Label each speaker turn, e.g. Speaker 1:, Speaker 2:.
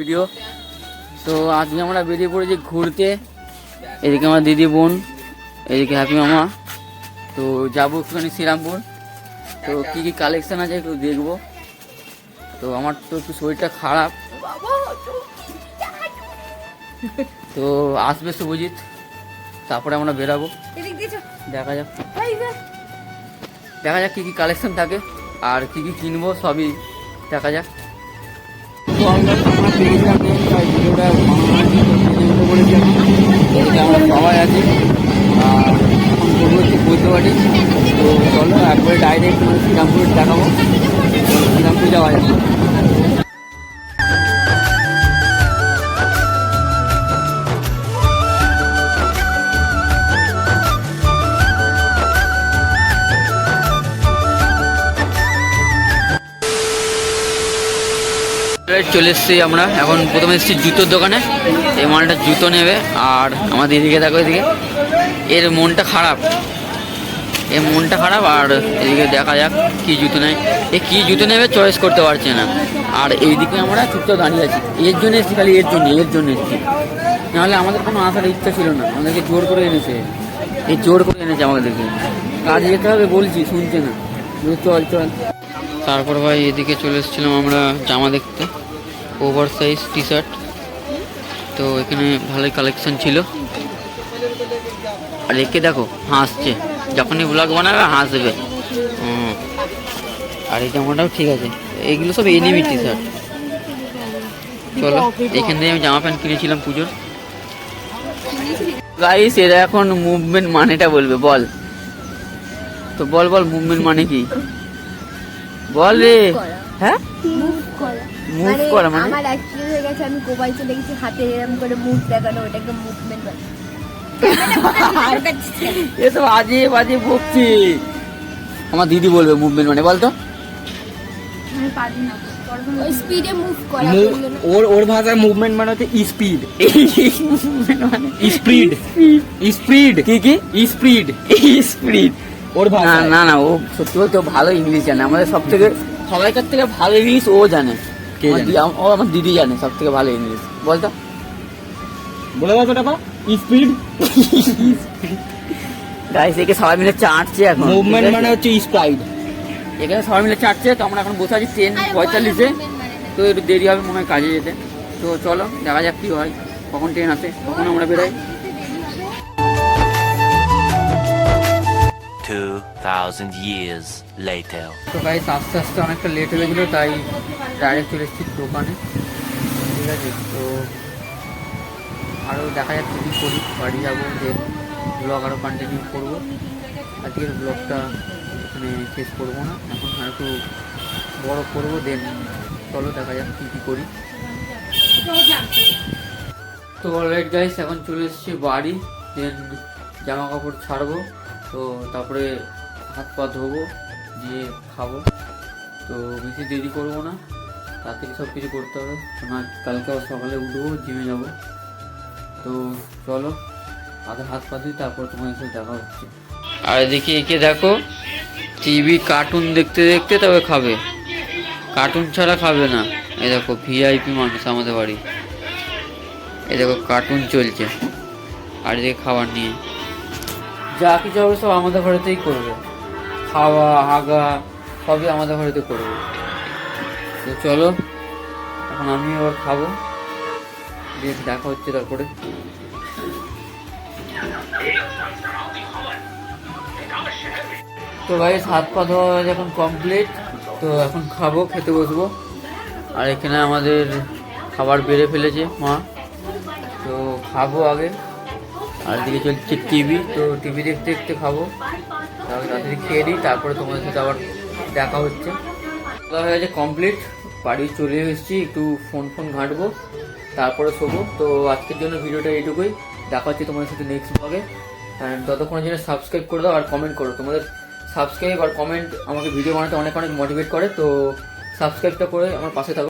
Speaker 1: Video তো আজকে আমরা বেরিয়ে পড়েছি ঘুরতে। এদিকে আমার দিদি বোন এদিকে হ্যাপি মামা। তো যাব একটুখানি শ্রীরামপুর। তো কী কী কালেকশান আছে একটু দেখব। তো আমার তো একটু শরীরটা খারাপ। তো আসবে শুভজিৎ। তারপরে আমরা বেরাবো। দেখা যাক। দেখা যাক কী কী কালেকশান থাকে। আর কী কী কিনবো সবই দেখা যাক। পেয়েছিলাম নেই, তাই ভিডিওটা আর এখন করব হচ্ছে বলতে তো চলো একবারে ডাইরেক্ট শ্রীরামপুর দেখাবো। শ্রীরামপুর যাওয়া যাবে চলে এসেছি আমরা। এখন প্রথমে এসেছি জুতোর দোকানে। এই মালটা জুতো নেবে, আর আমাদের এদিকে দেখো, এদিকে। এর মনটা খারাপ। এর মনটা খারাপ, আর এদিকে দেখা যাক কি জুতো নেয়। এ কি জুতো নেবে চয়েস করতে পারছে না। আর এইদিকে আমরা চুপচাপ দাঁড়িয়ে আছি। এর জন্য এসেছি, খালি এর জন্য এর জন্য এসেছি। নাহলে আমাদের কোনো আসার ইচ্ছা ছিল না। আমাদেরকে জোর করে এনেছে। এই জোর করে এনেছে আমাদেরকে। কাজ যেতে হবে বলছি, শুনছে না। চল চল। তারপর ভাই এদিকে চলে এসেছিলাম আমরা জামা দেখতে। ওভার সাইজ টি শার্ট তো এখানে ভালোই কালেকশন ছিল। আর একে দেখো, হাসছে। যখনই ব্লগ বানাবে, হাসবে। আর এই জামাটাও ঠিক আছে। এইগুলো সব এনিমি টি শার্ট চলো, এখান থেকে আমি জামা প্যান্ট কিনেছিলাম পুজোর। গাইস এরা এখন মুভমেন্ট মানেটা বলবে, বল। তো বল বল মুভমেন্ট মানে কি? বল রে। হ্যাঁ। মুভ করা মানে?
Speaker 2: আমার অ্যাক্টিভ হয়ে গেছে আমি কোবাই চলে গেছি হাতে এরকম করে মুভ দেখানো ওটাকে মুভমেন্ট বলে।
Speaker 1: এসব আজে বাজে বকছি আমার দিদি বলবে মুভমেন্ট মানে বলতো।
Speaker 3: ওর ওর ভাষায় মুভমেন্ট মানে হচ্ছে স্পিড
Speaker 1: মুভমেন্ট মানে
Speaker 3: স্পিড স্পিড
Speaker 1: কি কি?
Speaker 3: স্পিড
Speaker 1: স্পিড
Speaker 3: ওর ভাষা
Speaker 1: না না ও সত্যি বলতে ভালো ইংলিশ জানে। আমাদের সব থেকে সবাইকার থেকে ভালো ইংলিশ ও জানে।
Speaker 3: কে জানে?
Speaker 1: আম- ও আমার দিদি জানে সব থেকে ভালো ইংলিশ বলতো?
Speaker 3: বলে দাও সেটা স্পিড
Speaker 1: গাইস একে সবাই মিলে চাটছে এখন
Speaker 3: মুভমেন্ট মানে হচ্ছে স্প্রাইড
Speaker 1: এখানে সবাই মিলে চাটছে তো আমরা এখন বসে আছি ট্রেন পঁয়তাল্লিশে। তো একটু দেরি হবে মনে হয় কাজে যেতে। তো চলো দেখা যাক কি হয় কখন ট্রেন আসে কখন আমরা বেরোই।
Speaker 4: 2,000 years later.
Speaker 1: তো গাইস আস্তে আস্তে অনেকটা লেট হয়ে গেছিল তাই ডাইরেক্ট চলে এসেছি দোকানে। ঠিক আছে তো আরও দেখা যাচ্ছে কী করি বাড়ি যাব যে ব্লগ আরও কন্টিনিউ করব। আজকের ব্লগটা এখানে শেষ করব না এখন আর একটু বড় করব দেন চলো দেখা যাক কী কী করি। তো অলরাইট গাইস এখন চলে এসেছি বাড়ি দেন জামা কাপড় ছাড়বো। তো তারপরে হাত পা ধোবো, দিয়ে খাব। তো বেশি দেরি করব না তাড়াতাড়ি সব কিছু করতে হবে। না কালকে সকালে উঠবো, জিমে যাব। তো চলো, আগে হাত পা দিই তারপর তোমার সাথে দেখা হচ্ছে। আর এদিকে একে দেখো টিভি কার্টুন দেখতে দেখতে তবে খাবে। কার্টুন ছাড়া খাবে না। এ দেখো ভিআইপি মানুষ আমাদের বাড়ি। এ দেখো কার্টুন চলছে। আর এদিকে খাবার নিয়ে। যা কিছু হবে সব আমাদের ঘরেতেই করবে। খাওয়া হাগা সবই আমাদের ঘরেতে করবে। তো চলো, এখন আমি আবার খাব। দিয়ে দেখা হচ্ছে তারপরে। তো ভাই হাত পা ধোয়া যখন কমপ্লিট তো এখন খাব, খেতে বসবো। আর এখানে আমাদের খাবার বেড়ে ফেলেছে মা। তো খাব আগে। আর এদিকে চলছে টিভি তো টিভি দেখতে দেখতে খাব। তারপরে তাড়াতাড়ি খেয়ে দিই তারপরে তোমাদের সাথে আবার দেখা হচ্ছে। হয়ে গেছে কমপ্লিট বাড়ি চলে এসেছি, একটু ফোন ফোন ঘাঁটবো, তারপরে শোবো। তো আজকের জন্য ভিডিওটা এইটুকুই। দেখা হচ্ছে তোমাদের সাথে নেক্সট ব্লগে ততক্ষণের জন্য সাবস্ক্রাইব করে দাও আর কমেন্ট করো। তোমাদের সাবস্ক্রাইব আর কমেন্ট আমাকে ভিডিও বানাতে অনেক অনেক মোটিভেট করে, তো সাবস্ক্রাইবটা করে আমার পাশে থাকো।